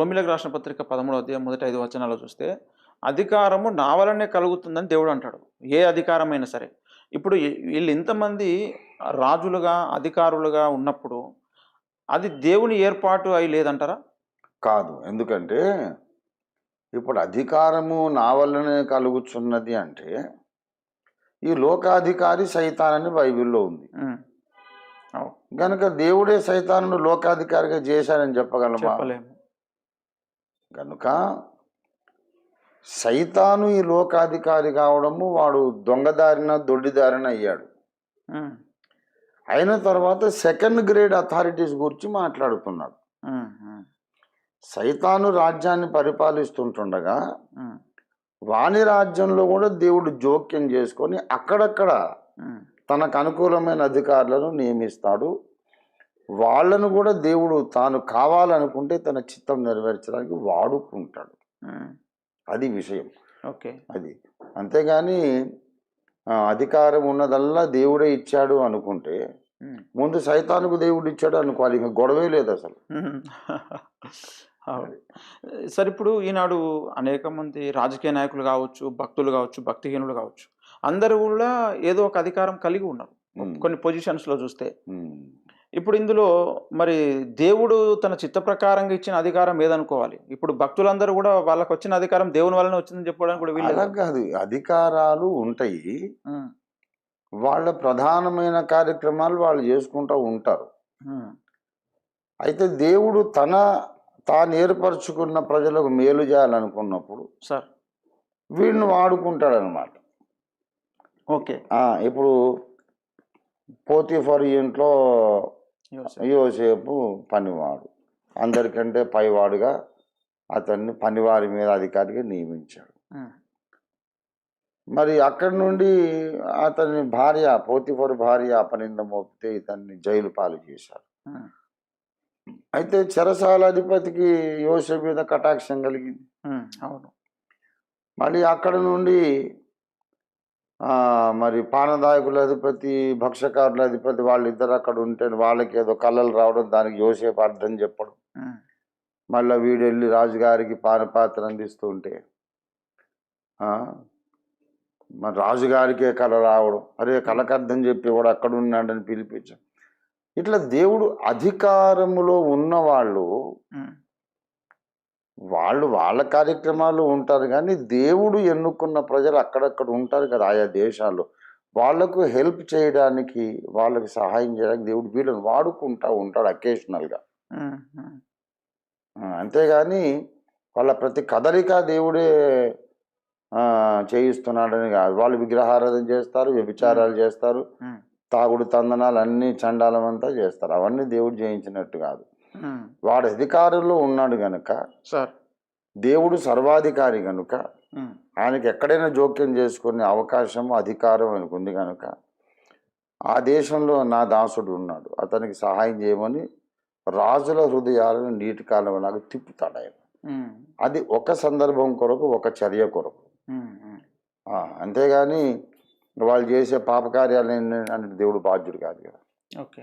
రోమిలకు రాసిన పత్రిక పదమూడవ అధ్యాయం మొదటి ఐదు వచనాలు చూస్తే అధికారము నా వలనే కలుగుతుందని దేవుడు అంటాడు. ఏ అధికారమైనా సరే. ఇప్పుడు వీళ్ళు ఇంతమంది రాజులుగా అధికారులుగా ఉన్నప్పుడు అది దేవుని ఏర్పాటు అయి లేదంటారా? కాదు. ఎందుకంటే ఇప్పుడు అధికారము నా వల్లనే కలుగుచున్నది అంటే ఈ లోకాధికారి సైతానని బైబిల్లో ఉంది. గనుక దేవుడే సైతాను లోకాధికారిగా చేశాడని చెప్పగలమా? కనుక సైతాను ఈ లోకాధికారి కావడము వాడు దొంగదారిన దొడ్డిదారిన అయ్యాడు. అయిన తర్వాత సెకండ్ గ్రేడ్ అథారిటీస్ గురించి మాట్లాడుతున్నాడు. సైతాను రాజ్యాన్ని పరిపాలిస్తుంటుండగా. వాణి రాజ్యంలో కూడా దేవుడు జోక్యం చేసుకొని అక్కడక్కడ. తనకు అనుకూలమైన అధికారులను నియమిస్తాడు వాళ్ళను కూడా దేవుడు తాను కావాలనుకుంటే తన చిత్తం నెరవేర్చడానికి వాడుకుంటాడు. అది విషయం ఓకే అది అంతేగాని అధికారం ఉన్నదల్లా దేవుడే ఇచ్చాడు అనుకుంటే. ముందు సైతానుకు దేవుడు ఇచ్చాడు అనుకోవాలి ఇంకా గొడవే లేదు అసలు. సరే ఇప్పుడు ఈనాడు అనేక మంది రాజకీయ నాయకులు కావచ్చు భక్తులు కావచ్చు భక్తిహీనులు కావచ్చు అందరూ కూడా ఏదో ఒక అధికారం కలిగి ఉన్నారు. కొన్ని పొజిషన్స్లో చూస్తే. ఇప్పుడు ఇందులో మరి దేవుడు తన చిత్త ప్రకారంగా ఇచ్చిన అధికారం ఏదనుకోవాలి? ఇప్పుడు భక్తులందరూ కూడా వాళ్ళకి వచ్చిన అధికారం దేవుని వల్లనే వచ్చిందని చెప్పడానికి కూడా వీళ్ళు కాదు. అధికారాలు ఉంటాయి. వాళ్ళ ప్రధానమైన కార్యక్రమాలు వాళ్ళు చేసుకుంటూ ఉంటారు. అయితే దేవుడు తన తాను ఏర్పరచుకున్న ప్రజలకు మేలు చేయాలనుకున్నప్పుడు సార్. వీడిని వాడుకుంటాడు అనమాట ఓకే ఇప్పుడు పోతీఫర్ ఇంట్లో యోసేపు. పనివాడు అందరికంటే పైవాడుగా అతన్ని పనివారి మీద అధికారిగా నియమించాడు. మరి అక్కడి నుండి అతని భార్య పోతిఫర్ భార్య అపనింద మోపితే ఇతన్ని జైలు పాలు చేశారు. అయితే చెరసాల అధిపతికి యోసేపు మీద కటాక్షం కలిగింది. అవును మళ్ళీ అక్కడ నుండి మరి పానదాయకుల అధిపతి భక్షకారుల అధిపతి వాళ్ళిద్దరు అక్కడ ఉంటే వాళ్ళకి ఏదో కళలు రావడం దానికి యోసేపు అర్థం చెప్పడం. మళ్ళీ వీడు వెళ్ళి రాజుగారికి పానపాత్ర అందిస్తూ ఉంటే మరి రాజుగారికే కళ రావడం. అరే కళకు అర్థం చెప్పి కూడా అక్కడ ఉన్నాడని పిలిపించాం ఇట్లా దేవుడు అధికారములో ఉన్న వాళ్ళు. వాళ్ళు కార్యక్రమాలు ఉంటారు కానీ దేవుడు ఎన్నుకున్న ప్రజలు అక్కడక్కడ ఉంటారు కదా ఆయా దేశాల్లో వాళ్ళకు హెల్ప్ చేయడానికి వాళ్ళకి సహాయం చేయడానికి దేవుడు వీళ్ళని వాడుకుంటా ఉంటాడు అకేషనల్గా. అంతేగాని వాళ్ళ ప్రతి కదలిక దేవుడే చేయిస్తున్నాడని కాదు వాళ్ళు విగ్రహారాధన చేస్తారు వ్యభిచారాలు చేస్తారు. తాగుడు తందనాలు అన్ని చండాలమంతా చేస్తారు అవన్నీ దేవుడు చేయించినట్టు కాదు. వాడు అధికారంలో ఉన్నాడు గనుక సార్. దేవుడు సర్వాధికారి గనుక. ఆయనకి ఎక్కడైనా జోక్యం చేసుకునే అవకాశం అధికారం ఆయనకు ఉంది కనుక ఆ దేశంలో నా దాసుడు ఉన్నాడు. అతనికి సహాయం చేయమని రాజుల హృదయాలను నీటి కాలం లాగా తిప్పుతాడు ఆయన. అది ఒక సందర్భం కొరకు ఒక చర్య కొరకు. అంతేగాని వాళ్ళు చేసే పాపకార్యాలు అంటే దేవుడు బాధ్యుడు కాదు కదా. ఓకే.